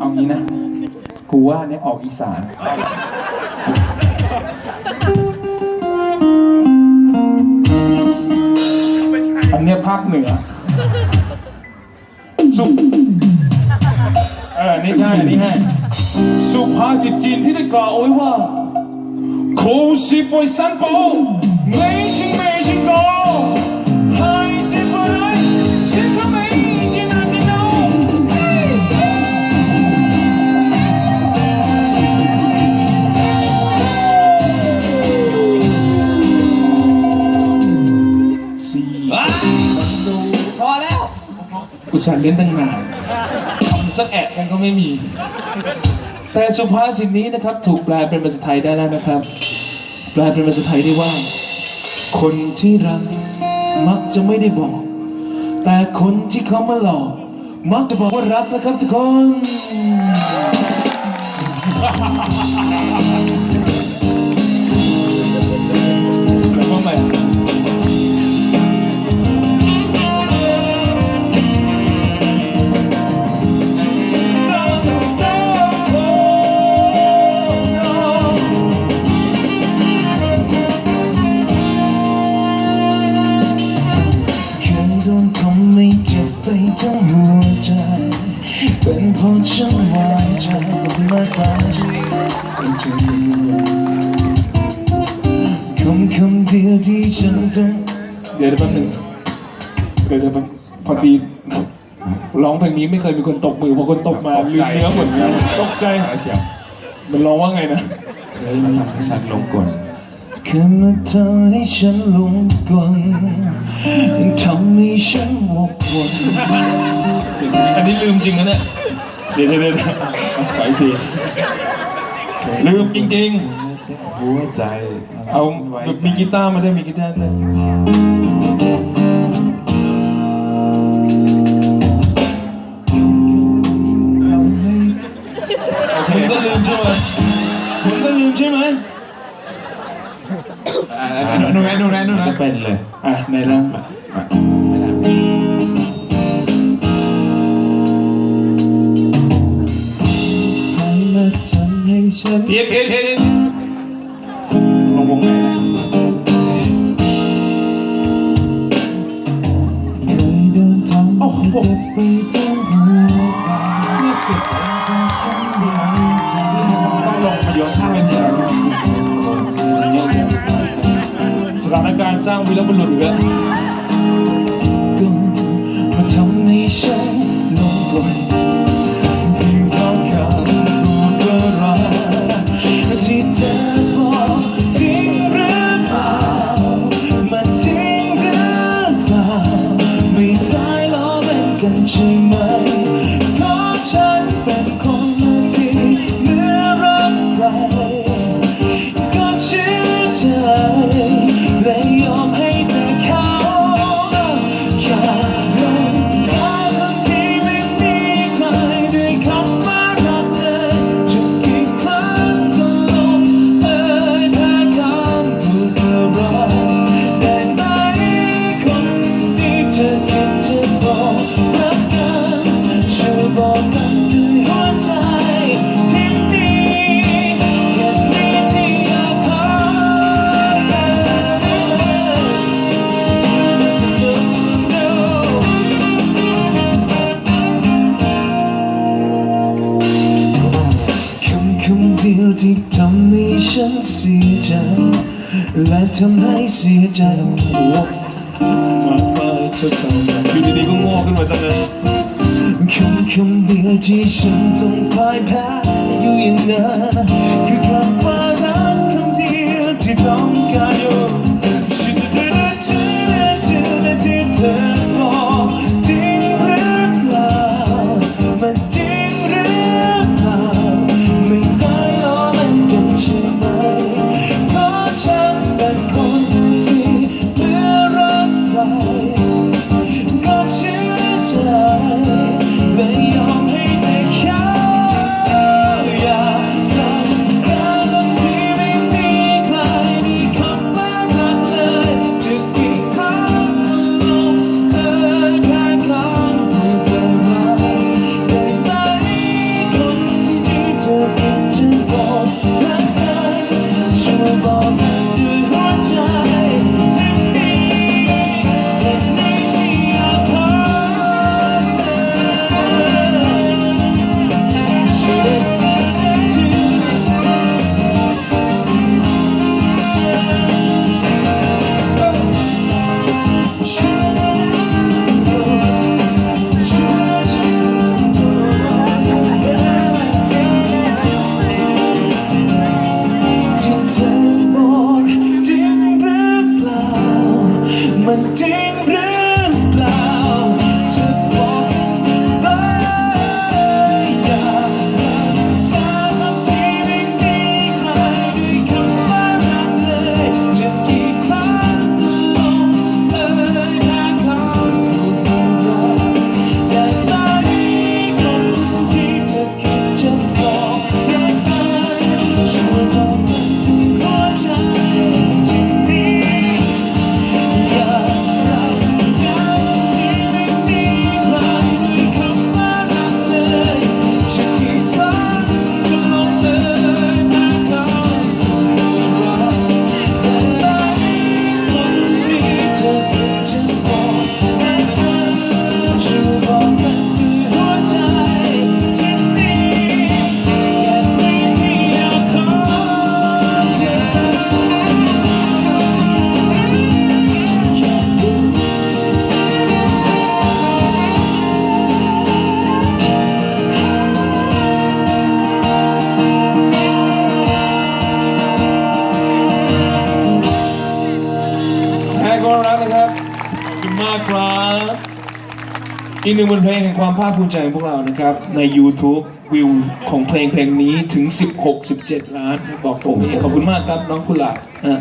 เอางี้นะ กูว่าเนี่ยออกอีสานอันเนี้ยภาคเหนือ สุขเออ นี่ใช่นี่ใช่สุภาษิตจีนที่ได้กล่าวไว้ว่าโคชิปวยซันโปไม่ พอแล้วอุตส่าห์เล่นตั้งนานคำสักแอะมันก็ไม่มี แต่สุภาษิตนี้นะครับ ถูกแปลเป็นภาษาไทยได้แล้วนะครับ แปลเป็นภาษาไทยได้ว่า คนที่รักมักจะไม่ได้บอก แต่คนที่เขามาหลอก มักจะบอกว่ารักนะครับทุกคน เป็นเธอคำคำเดียวที่ฉันต้องเดี๋ยวแป๊บหนึงเดี๋ยวเดี๋ยวแป๊บพอดีร้องเพลงนี้ไม่เคยมีคนตบมือพอคนตบมาลืมเนื้อหมดเลยตกใจมันร้องว่าไงนะเคยมาทำให้ฉันหลงกลแค่มาทำให้ฉันหลงกลทำให้ฉันวกวนอันนี้ลืมจริงนะเนี่ยเดี๋ยวเดี๋ยวเดี๋ยวขออีกที ลืมจริงหัวใจๆเอาแบบมีกีตาร์มาด้วยมีกีตาร์ด้วยคุณก็ลืมใช่ไหมคุณก็ลืมใช่ไหมอ่าหนูนะหนูนะหนูมันนะจะเป็นเลยอะไหนลอง เพียนเพียนเพียนลงวงไหนโอ้โหเจ็บไปทั้งหัวใจนี่สุดของฉันใหญ่ใจต้องลงมาโยนข้ามเป็นเสียงสถานการณ์สร้างวีรบุรุษอีกแล้วมาทำให้ฉันลงกลเที่ทำให้ฉันเสียใจและทำให้เสียใจหัวมาไปเท่าเท่ากันอยู่ดีๆก็งอขึ้นมาซะงั้นคำคำเดียวที่ฉันต้องพ่ายแพ้อยู่อย่างนั้นคือคำว่ารักคำเดียวที่ต้องการอยู่ คุณมากครับ อีกหนึ่งบทเพลงแห่งความภาคภูมิใจของพวกเรานะครับ ใน YouTube วิวของเพลงเพลงนี้ถึง 16-17 ล้าน บอกผมเองขอบคุณมากครับ น้องกุหลาบนะ